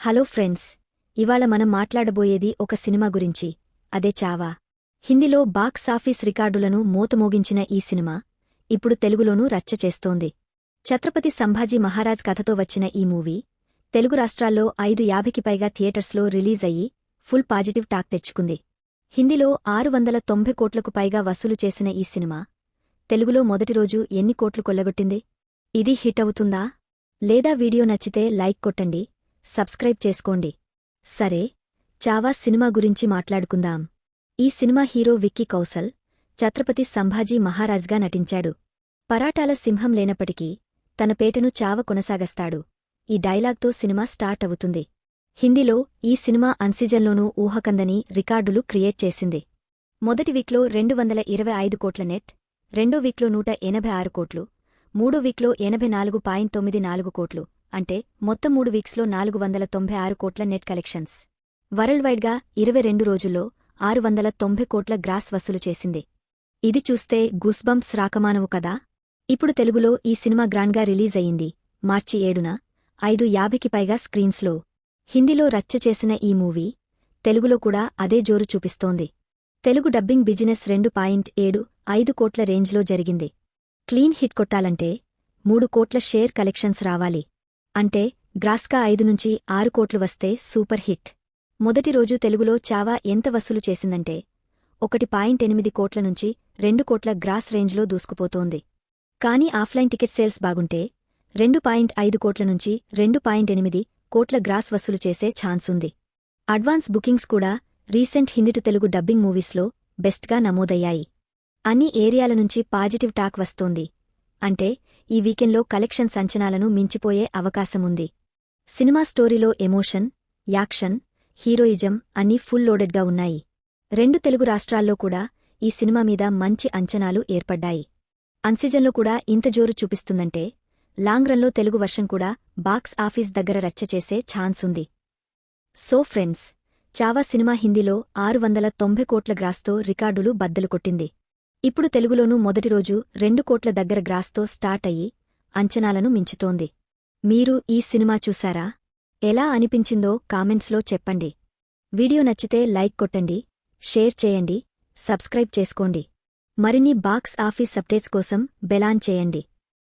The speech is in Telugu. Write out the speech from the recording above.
హలో ఫ్రెండ్స్ ఇవాళ మనం మాట్లాడబోయేది ఒక సినిమా గురించి. అదే చావా. హిందీలో బాక్స్ ఆఫీస్ రికార్డులను మోతమోగించిన ఈ సినిమా ఇప్పుడు తెలుగులోనూ రచ్చ చేస్తోంది. ఛత్రపతి సంభాజీ మహారాజ్ కథతో వచ్చిన ఈ మూవీ తెలుగు రాష్ట్రాల్లో ఐదు యాభైకి పైగా థియేటర్స్లో రిలీజ్ అయ్యి ఫుల్ పాజిటివ్ టాక్ తెచ్చుకుంది. హిందీలో ఆరు వందల తొంభై కోట్లకు పైగా వసూలు చేసిన ఈ సినిమా తెలుగులో మొదటి రోజు ఎన్ని కోట్లు కొల్లగొట్టింది? ఇది హిట్ అవుతుందా? లేదా వీడియో నచ్చితే లైక్ కొట్టండి. సబ్స్క్రైబ్ చేసుకోండి. సరే చావా సినిమా గురించి మాట్లాడుకుందాం. ఈ సినిమా హీరో విక్కీ కౌసల్ ఛత్రపతి సంభాజీ మహారాజ్గా నటించాడు. పరాటాల సింహం లేనప్పటికీ తన పేటను చావ కొనసాగస్తాడు. ఈ డైలాగ్తో సినిమా స్టార్ట్ అవుతుంది. హిందీలో ఈ సినిమా అన్సిజన్లోనూ ఊహకందని రికార్డులు క్రియేట్ చేసింది. మొదటి వీక్లో రెండు వందల ఇరవై ఐదు కోట్ల నెట్ రెండో వీక్లో నూట ఎనభై ఆరు కోట్లు మూడో వీక్లో ఎనభై నాలుగు పాయింట్ తొమ్మిది నాలుగు కోట్లు అంటే మొత్తం మూడు వీక్స్లో నాలుగు వందల తొంభై ఆరు కోట్ల నెట్ కలెక్షన్స్. వరల్డ్ వైడ్గా ఇరవై రెండు రోజుల్లో ఆరు వందల తొంభై కోట్ల గ్రాస్ వసూలు చేసింది. ఇది చూస్తే గుస్బంప్స్ రాకమానవు కదా? ఇప్పుడు తెలుగులో ఈ సినిమా గ్రాండ్గా రిలీజ్ అయింది మార్చి ఏడున ఐదు యాభైకి పైగా స్క్రీన్స్లో. హిందీలో రచ్చ చేసిన ఈ మూవీ తెలుగులో కూడా అదే జోరు చూపిస్తోంది. తెలుగు డబ్బింగ్ బిజినెస్ రెండు పాయింట్ ఏడు ఐదు కోట్ల రేంజ్లో జరిగింది. క్లీన్ హిట్ కొట్టాలంటే మూడు కోట్ల షేర్ కలెక్షన్స్ రావాలి. అంటే గ్రాస్కా ఐదు నుంచి ఆరు కోట్లు వస్తే సూపర్ హిట్. మొదటి రోజు తెలుగులో చావా ఎంత వసూలు చేసిందంటే ఒకటి పాయింట్ ఎనిమిది కోట్ల నుంచి రెండు కోట్ల గ్రాస్ రేంజ్లో దూసుకుపోతోంది. కానీ ఆఫ్లైన్ టికెట్ సేల్స్ బాగుంటే రెండు పాయింట్ ఐదు కోట్ల నుంచి రెండు పాయింట్ ఎనిమిది కోట్ల గ్రాస్ వసూలు చేసే ఛాన్సుంది అడ్వాన్స్ బుకింగ్స్ కూడా రీసెంట్ హిందీటు తెలుగు డబ్బింగ్ మూవీస్లో బెస్ట్గా నమోదయ్యాయి. అన్ని ఏరియాల నుంచి పాజిటివ్ టాక్ వస్తోంది. అంటే ఈ వీకెండ్లో కలెక్షన్స్ అంచనాలను మించిపోయే అవకాశముంది. సినిమా స్టోరీలో ఎమోషన్ యాక్షన్ హీరోయిజం అన్నీ ఫుల్ లోడెడ్గా ఉన్నాయి. రెండు తెలుగు రాష్ట్రాల్లో కూడా ఈ సినిమా మీద మంచి అంచనాలు ఏర్పడ్డాయి. అన్సిజన్లో కూడా ఇంత జోరు చూపిస్తుందంటే లాంగ్ రన్లో తెలుగు వర్షన్ కూడా బాక్స్ ఆఫీస్ దగ్గర రచ్చ చేసే ఛాన్స్ ఉంది. సో ఫ్రెండ్స్ చావా సినిమా హిందీలో ఆరు వందల తొంభై కోట్ల గ్రాస్తో రికార్డులు బద్దలు కొట్టింది. ఇప్పుడు తెలుగులోనూ మొదటి రోజు రెండు కోట్ల దగ్గర గ్రాస్తో స్టార్ట్ అయ్యి అంచనాలను మించుతోంది. మీరు ఈ సినిమా చూసారా ఎలా అనిపించిందో కామెంట్స్లో చెప్పండి. వీడియో నచ్చితే లైక్ కొట్టండి షేర్ చేయండి సబ్స్క్రైబ్ చేసుకోండి. మరిన్ని బాక్స్ ఆఫీస్ అప్డేట్స్ కోసం బెలాన్ చేయండి.